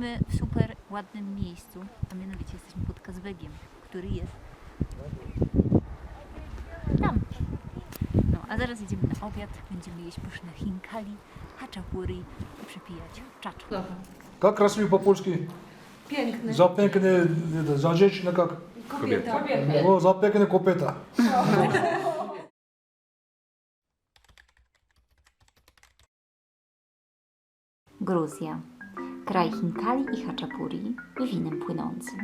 Jesteśmy w super ładnym miejscu, a mianowicie jesteśmy pod Kazbegiem, który jest tam. No, a zaraz idziemy na obiad, będziemy jeść pyszne chinkali, haczapuri i przepijać czaczu. Как красивый по-польски? Piękny. За пекне, это, за женщина как? Kobieta. О, за пекне копета. Gruzja. Kraj Hinkali i Haczapuri i winem płynącym.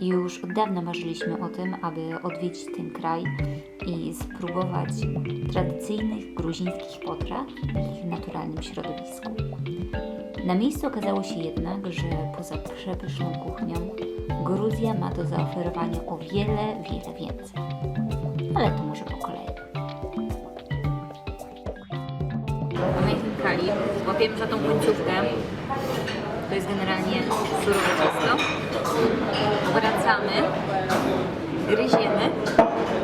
Już od dawna marzyliśmy o tym, aby odwiedzić ten kraj i spróbować tradycyjnych gruzińskich potraw w ich naturalnym środowisku. Na miejscu okazało się jednak, że poza przepyszną kuchnią, Gruzja ma do zaoferowania o wiele, wiele więcej. Ale to może po kolei. Mamy Hinkali, łapiemy za tą końcówkę. To jest generalnie surowe ciasto. Wracamy, gryziemy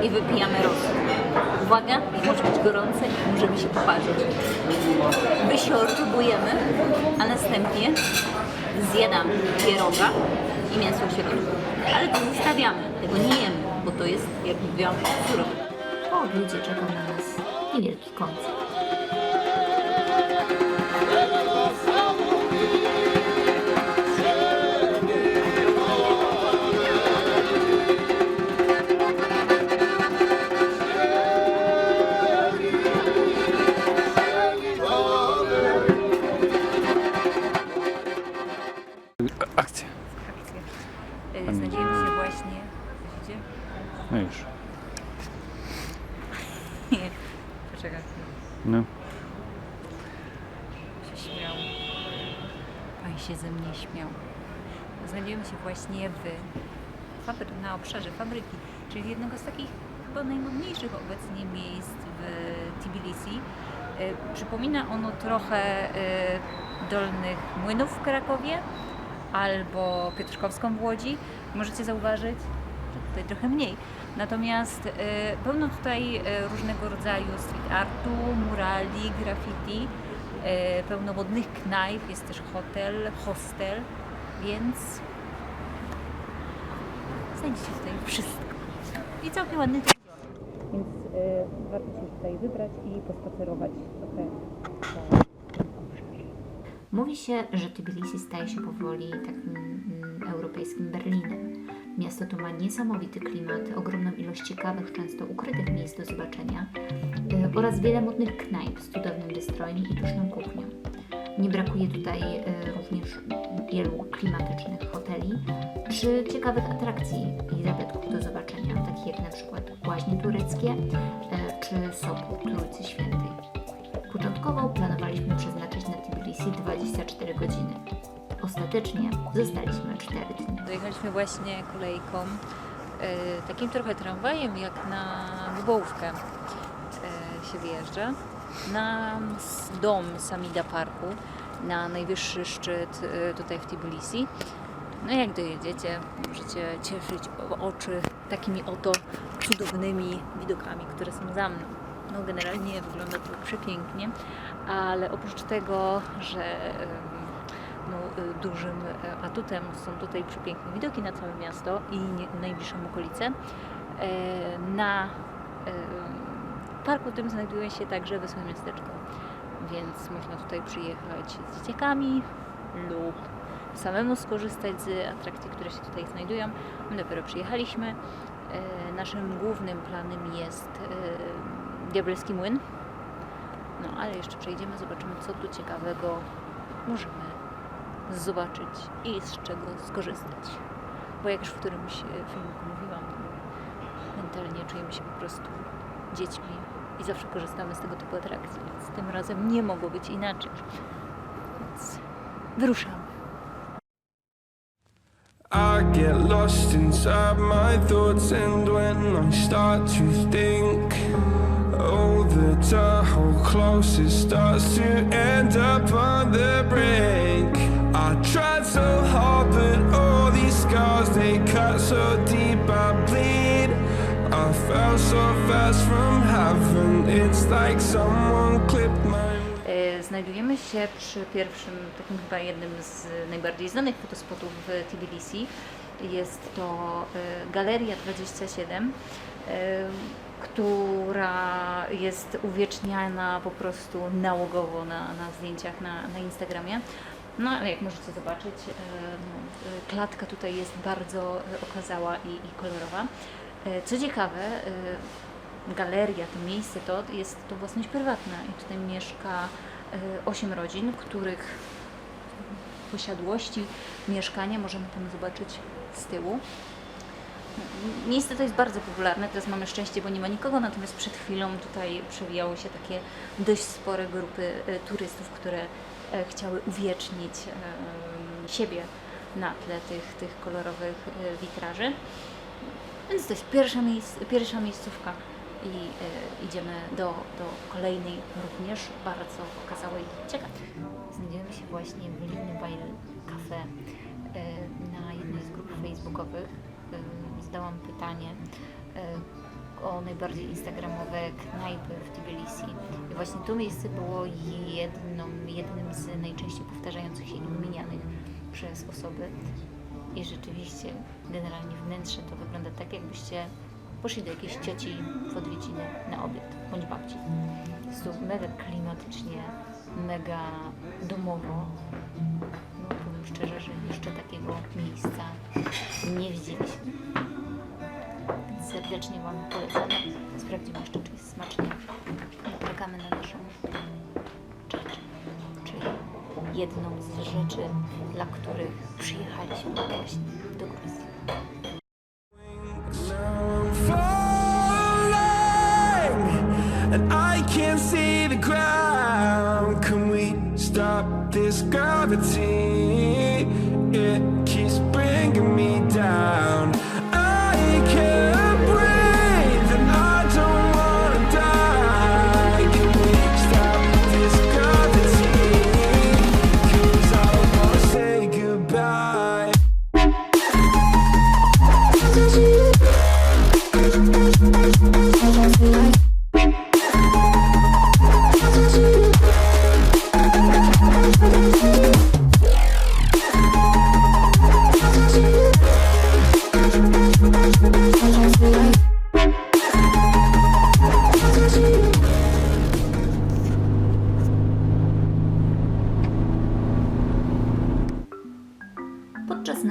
i wypijamy rosół. Uwaga, może być gorące i możemy się poparzyć. Wysiorbujemy, a następnie zjadamy pieroga i mięso środku. Ale to zostawiamy, tego nie jemy, bo to jest, jak mówiłam, surowe. Po obiedzie czeka na nas niewielki koncert. No już. Poczekaj. No. Się śmiał. Pan się ze mnie śmiał. Znajdziemy się właśnie w fabry, na obszarze fabryki, czyli jednego z takich chyba najmodniejszych obecnie miejsc w Tbilisi. Y, Przypomina ono trochę y, Dolnych Młynów w Krakowie albo Piotrkowską w Łodzi. Możecie zauważyć, tutaj trochę mniej. Natomiast y, pełno tutaj y, różnego rodzaju street artu, murali, graffiti, y, pełno wodnych knajp, jest też hotel, hostel, więc znajdziecie tutaj wszystko. I całkiem ładny Więc y, warto się tutaj wybrać i pospacerować trochę Mówi się, że Tbilisi staje się powoli takim mm, europejskim Berlinem. Miasto to ma niesamowity klimat, ogromną ilość ciekawych, często ukrytych miejsc do zobaczenia y, oraz wiele modnych knajp z cudownym wystrojem i pyszną kuchnią. Nie brakuje tutaj y, również wielu klimatycznych hoteli czy ciekawych atrakcji i zabytków do zobaczenia, takich jak na przykład łaźnie tureckie y, czy Sobór Trójcy Świętej. Początkowo planowaliśmy przeznaczyć na Tbilisi 24 godziny. Ostatecznie zostaliśmy 4 dni. Dojechaliśmy właśnie kolejką, e, takim trochę tramwajem jak na Lubołówkę e, się wyjeżdża, na dom Samida Parku, na najwyższy szczyt e, tutaj w Tbilisi. No jak dojedziecie, możecie cieszyć oczy takimi oto cudownymi widokami, które są za mną. No generalnie wygląda to przepięknie, ale oprócz tego, że no, dużym e, atutem są tutaj przepiękne widoki na całe miasto i najbliższą okolicę, e, na em, parku tym znajduje się także Wesołe Miasteczko, więc można tutaj przyjechać z dzieciakami lub samemu skorzystać z atrakcji, które się tutaj znajdują. My dopiero przyjechaliśmy. E, Naszym głównym planem jest e, Diabelski Młyn. No ale jeszcze przejdziemy, zobaczymy co tu ciekawego możemy zobaczyć i z czego skorzystać. Bo jak już w którymś e, filmiku mówiłam, mentalnie czujemy się po prostu dziećmi i zawsze korzystamy z tego typu atrakcji, więc tym razem nie mogło być inaczej. Więc wyruszamy. I get lost inside my thoughts, and when I start to think, oh, the tunnel close, it starts to end up on the brink. Tried so hard, but all these scars they cut so deep, I bleed. I fell so fast from heaven, it's like someone clipped my. E, Znajdujemy się przy pierwszym, takim chyba jednym z najbardziej znanych fotospotów w Tbilisi. Jest to e, Galeria 27, e, która jest uwieczniana po prostu nałogowo na, na zdjęciach na, na Instagramie. No ale jak możecie zobaczyć, klatka tutaj jest bardzo e, okazała i, i kolorowa. E, Co ciekawe, e, galeria, to miejsce, to jest to własność prywatna i tutaj mieszka 8 rodzin, których posiadłości, mieszkania możemy tam zobaczyć z tyłu. Miejsce to jest bardzo popularne, teraz mamy szczęście, bo nie ma nikogo, natomiast przed chwilą tutaj przewijały się takie dość spore grupy turystów, które chciały uwiecznić e, siebie na tle tych, tych kolorowych e, witraży. Więc to jest pierwsza, miejsc, pierwsza miejscówka i e, idziemy do, do kolejnej również bardzo okazałej ciekawej. Znajdujemy się właśnie w Linweil Cafe e, na jednej z grup facebookowych. E, Zdałam pytanie e, o najbardziej instagramowe knajpy w Tbilisi. I właśnie to miejsce było jedną, jednym z najczęściej powtarzających się i wymienianych przez osoby. I rzeczywiście, generalnie wnętrze to wygląda tak, jakbyście poszli do jakiejś cioci w odwiedziny na obiad, bądź babci. Jest mega klimatycznie, mega domowo. No powiem szczerze, że jeszcze takiego miejsca nie widzieliśmy. Serdecznie Wam polecamy. Sprawdzimy jeszcze, czy jest smacznie. Czekamy na naszą czarczę, czyli jedną z rzeczy, dla których przyjechaliśmy właśnie do Gruzji.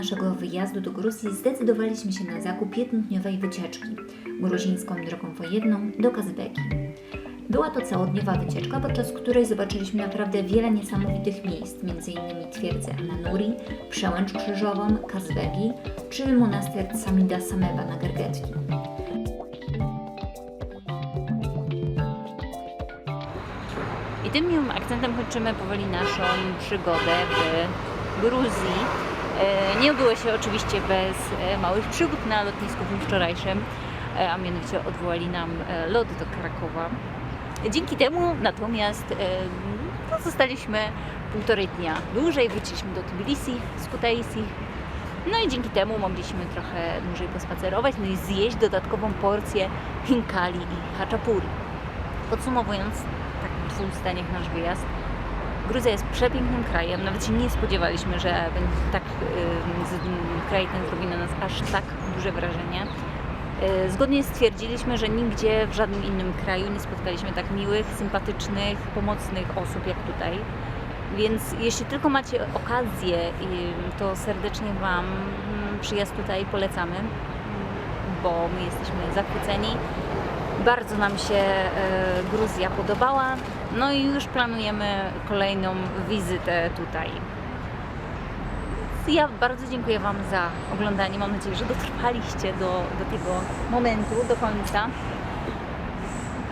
Naszego wyjazdu do Gruzji zdecydowaliśmy się na zakup jednodniowej wycieczki gruzińską drogą wojenną do Kazbeki. Była to całodniowa wycieczka, podczas której zobaczyliśmy naprawdę wiele niesamowitych miejsc, m.in. twierdzę Ananuri, Przełęcz Krzyżową, Kazbegi czy monaster Samida Sameba na Gergetki. I tym akcentem kończymy powoli naszą przygodę w Gruzji. E, Nie obyło się oczywiście bez e, małych przygód na lotnisku w dniu wczorajszym, e, a mianowicie odwołali nam lot do Krakowa. Dzięki temu natomiast no, zostaliśmy półtorej dnia dłużej, wróciliśmy do Tbilisi z Kutaisi. No i dzięki temu mogliśmy trochę dłużej pospacerować, no i zjeść dodatkową porcję hinkali i haczapuri. Podsumowując, tak w dwóch zdaniach nasz wyjazd, Gruzja jest przepięknym krajem. Nawet się nie spodziewaliśmy, że będzie tak z- kraj ten zrobi na nas aż tak duże wrażenie. Y, Zgodnie stwierdziliśmy, że nigdzie w żadnym innym kraju nie spotkaliśmy tak miłych, sympatycznych, pomocnych osób jak tutaj. Więc jeśli tylko macie okazję, y, to serdecznie Wam mm, przyjazd tutaj polecamy, bo my jesteśmy zachwyceni. Bardzo nam się e, Gruzja podobała, no i już planujemy kolejną wizytę tutaj. Ja bardzo dziękuję Wam za oglądanie. Mam nadzieję, że dotrwaliście do, do tego momentu, do końca.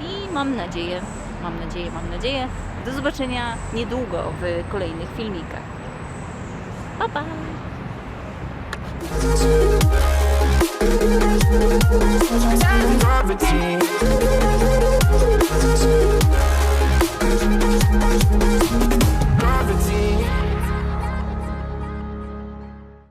I mam nadzieję, mam nadzieję, mam nadzieję, do zobaczenia niedługo w kolejnych filmikach. Pa, pa! Gravity.